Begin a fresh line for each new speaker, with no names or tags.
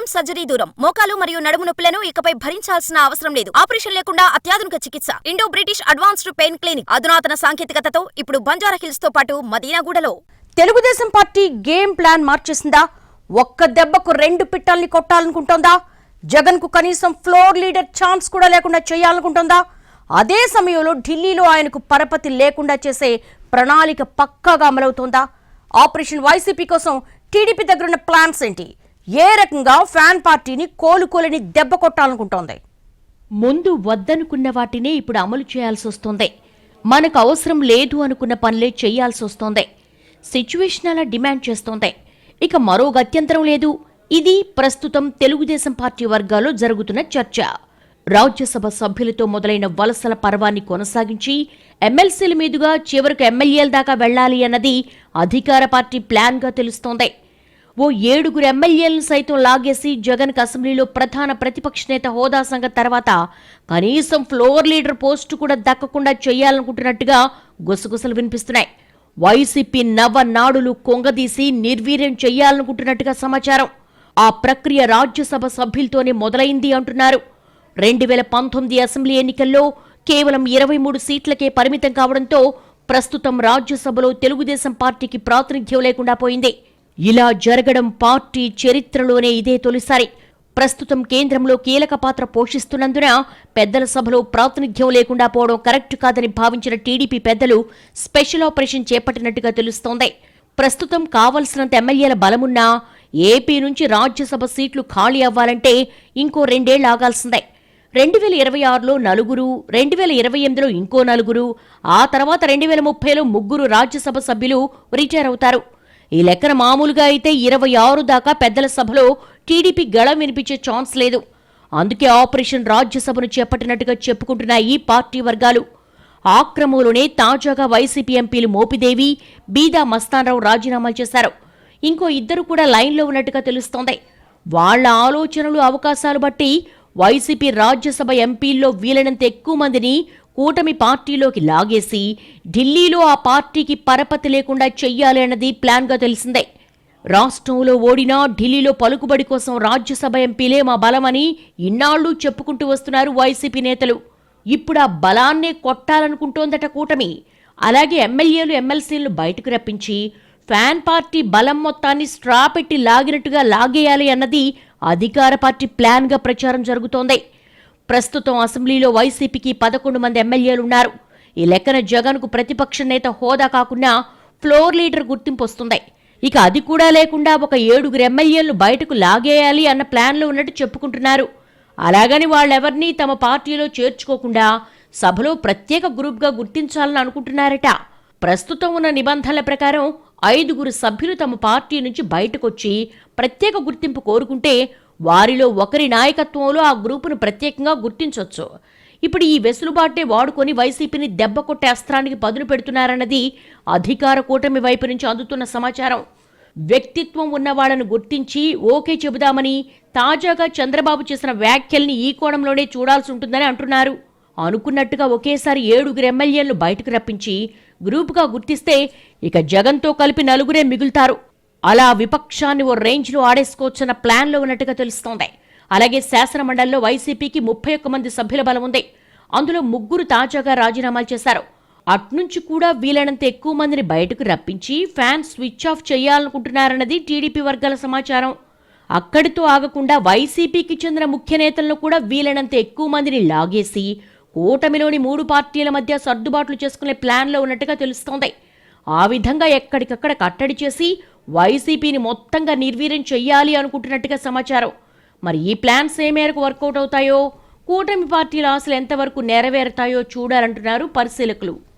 గాయం సర్జరీ దూరం. మోకాలు మరియు నడుము నొప్పులను ఇకపై భరించాల్సిన అవసరం లేదు. ఆపరేషన్ లేకుండా అత్యాధునిక చికిత్స. Indo British advanced pain clinic. అధునాతన సాంకేతికతతో ఇప్పుడు బంజారా హిల్స్తో పాటు మదీనాగూడలో.
తెలుగుదేశం పార్టీ గేమ్ ప్లాన్ మార్చేసిందా? ఒక్క దెబ్బకు రెండు పిట్టల్ని కొట్టాలనుకుంటోందా? జగన్కు కనీసం ఫ్లోర్ లీడర్ ఛాన్స్ కూడా లేకుండా చేయాలనుకుంటుందా? అదే సమయంలో ఢిల్లీలో ఆయనకు పరపతి లేకుండా చేసే ప్రణాళిక పక్కాగా అమలవుతోందా? ఆపరేషన్ వైసీపీ కోసం టీడీపీ దగ్గరున్న ప్లాన్స్ ఏంటి? ఏ రకంగా ఫ్యాన్ పార్టీని కోలుకోలేని దెబ్బ కొట్టాలనుకుంటోంది? ముందు వద్దనుకున్న వాటినే ఇప్పుడు అమలు చేయాల్సి వస్తోంది. మనకు అవసరం లేదు అనుకున్న పనులే చేయాల్సి వస్తోంది. సిచ్యువేషన్ అలా డిమాండ్ చేస్తోంది. ఇక మరో గత్యంతరం లేదు. ఇది ప్రస్తుతం తెలుగుదేశం పార్టీ వర్గాల్లో జరుగుతున్న చర్చ. రాజ్యసభ సభ్యులతో మొదలైన వలసల పర్వాన్ని కొనసాగించి ఎమ్మెల్సీల మీదుగా చివరకు ఎమ్మెల్యేల దాకా వెళ్ళాలి అన్నది అధికార పార్టీ ప్లాన్గా తెలుస్తోంది. ఓ ఏడుగురు ఎమ్మెల్యేలను సైతం లాగేసి జగన్ అసెంబ్లీలో ప్రధాన ప్రతిపక్ష నేత హోదా సంగతి తర్వాత కనీసం ఫ్లోర్ లీడర్ పోస్టు కూడా దక్కకుండా చేయాలనుకుంటున్నట్టుగా గుసగుసలు వినిపిస్తున్నాయి. వైసీపీ నవనాడులు కొంగదీసి నిర్వీర్యం చేయాలనుకుంటున్నట్టుగా సమాచారం. ఆ ప్రక్రియ రాజ్యసభ సభ్యులతోనే మొదలైంది అంటున్నారు. రెండు వేల పంతొమ్మిది అసెంబ్లీ ఎన్నికల్లో కేవలం ఇరవై మూడు సీట్లకే పరిమితం కావడంతో ప్రస్తుతం రాజ్యసభలో తెలుగుదేశం పార్టీకి ప్రాతినిధ్యం లేకుండా పోయింది. ఇలా జరగడం పార్టీ చరిత్రలోనే ఇదే తొలిసారి. ప్రస్తుతం కేంద్రంలో కీలక పాత్ర పోషిస్తున్నందున పెద్దల సభలో ప్రాతినిధ్యం లేకుండా పోవడం కరెక్ట్ కాదని భావించిన టీడీపీ పెద్దలు స్పెషల్ ఆపరేషన్ చేపట్టినట్టుగా తెలుస్తోంది. ప్రస్తుతం కావలసినంత ఎమ్మెల్యేల బలమున్నా ఏపీ నుంచి రాజ్యసభ సీట్లు ఖాళీ అవ్వాలంటే ఇంకో రెండేళ్ళు ఆగాల్సిందే. రెండు వేల ఇరవై ఆరులో నలుగురు రెండు వేల ఇరవై ఎనిమిదిలో ఇంకో నలుగురు ఆ తర్వాత రెండు వేల ముప్పైలో ముగ్గురు రాజ్యసభ సభ్యులు రిటైర్ అవుతారు. ఈ లెక్కన మామూలుగా అయితే ఇరవై ఆరు దాకా పెద్దల సభలో టీడీపీ గళం వినిపించే ఛాన్స్ లేదు. అందుకే ఆపరేషన్ రాజ్యసభను చేపట్టినట్టుగా చెప్పుకుంటున్న ఈ పార్టీ వర్గాలు. ఆ క్రమంలోనే తాజాగా వైసీపీ ఎంపీలు మోపిదేవి బీదా మస్తానరావు రాజీనామాలు చేశారు. ఇంకో ఇద్దరు కూడా లైన్లో ఉన్నట్టుగా తెలుస్తోంది. వాళ్ళ ఆలోచనలు అవకాశాలు బట్టి వైసీపీ రాజ్యసభ ఎంపీల్లో వీలైనంత ఎక్కువ మందిని కూటమి పార్టీలోకి లాగేసి ఢిల్లీలో ఆ పార్టీకి పరపతి లేకుండా చెయ్యాలి అన్నది ప్లాన్గా తెలిసిందే. రాష్ట్రంలో ఓడినా ఢిల్లీలో పలుకుబడి కోసం రాజ్యసభ ఎంపీలే మా బలమని ఇన్నాళ్ళు చెప్పుకుంటూ వస్తున్నారు వైసీపీ నేతలు. ఇప్పుడు ఆ బలాన్నే కొట్టాలనుకుంటోందట కూటమి. అలాగే ఎమ్మెల్యేలు ఎమ్మెల్సీలను బయటకు రప్పించి ఫ్యాన్ పార్టీ బలం మొత్తాన్ని స్ట్రా పెట్టి లాగినట్టుగా లాగేయాలి అన్నది అధికార పార్టీ ప్లాన్గా ప్రచారం జరుగుతోంది. ప్రస్తుతం అసెంబ్లీలో వైసీపీకి పదకొండు మంది ఎమ్మెల్యేలున్నారు. ఈ లెక్కన జగన్కు ప్రతిపక్ష నేత హోదా కాకుండా ఫ్లోర్ లీడర్ గుర్తింపు వస్తుంది. ఇక అది కూడా లేకుండా ఒక ఏడుగురు ఎమ్మెల్యేలను బయటకు లాగేయాలి అన్న ప్లాన్లో ఉన్నట్టు చెప్పుకుంటున్నారు. అలాగని వాళ్ళెవర్నీ తమ పార్టీలో చేర్చుకోకుండా సభలో ప్రత్యేక గ్రూప్గా గుర్తించాలని అనుకుంటున్నారట. ప్రస్తుతం ఉన్న నిబంధనల ప్రకారం ఐదుగురు సభ్యులు తమ పార్టీ నుంచి బయటకొచ్చి ప్రత్యేక గుర్తింపు కోరుకుంటే వారిలో ఒకరి నాయకత్వంలో ఆ గ్రూపును ప్రత్యేకంగా గుర్తించవచ్చు ఇప్పుడు ఈ వెసులుబాటే వాడుకొని వైసీపీని దెబ్బ కొట్టే అస్త్రానికి పదును పెడుతున్నారన్నది అధికార కూటమి వైపు నుంచి అందుతున్న సమాచారం. వ్యక్తిత్వం ఉన్న వాళ్ళను గుర్తించి ఓకే చెబుదామని తాజాగా చంద్రబాబు చేసిన వ్యాఖ్యల్ని ఈ కోణంలోనే చూడాల్సి ఉంటుందని అంటున్నారు. అనుకున్నట్టుగా ఒకేసారి ఏడుగురు ఎమ్మెల్యేలను బయటకు రప్పించి గ్రూపుగా గుర్తిస్తే ఇక జగన్తో కలిపి నలుగురే మిగులుతారు. అలా విపక్షాన్ని ఓ రేంజ్లో ఆడేసుకోవచ్చన్న ప్లాన్లో ఉన్నట్టుగా తెలుస్తోంది. అలాగే శాసనమండలిలో వైసీపీకి ముప్పై ఒక్క మంది సభ్యుల బలం ఉంది. అందులో ముగ్గురు తాజాగా రాజీనామాలు చేశారు. అట్నుంచి కూడా వీలైనంత ఎక్కువ మందిని బయటకు రప్పించి ఫ్యాన్ స్విచ్ ఆఫ్ చేయాలనుకుంటున్నారన్నది టీడీపీ వర్గాల సమాచారం. అక్కడితో ఆగకుండా వైసీపీకి చెందిన ముఖ్య నేతలను కూడా వీలైనంత ఎక్కువ మందిని లాగేసి కూటమిలోని మూడు పార్టీల మధ్య సర్దుబాట్లు చేసుకునే ప్లాన్లో ఉన్నట్టుగా తెలుస్తోంది. ఆ విధంగా ఎక్కడికక్కడ కట్టడి చేసి వైసీపీని మొత్తంగా నిర్వీర్యం చెయ్యాలి అనుకుంటున్నట్టుగా సమాచారం. మరి ఈ ప్లాన్స్ ఏ మేరకు వర్కౌట్ అవుతాయో కూటమి పార్టీల ఆశలు ఎంతవరకు నెరవేరుతాయో చూడాలంటున్నారు పరిశీలకులు.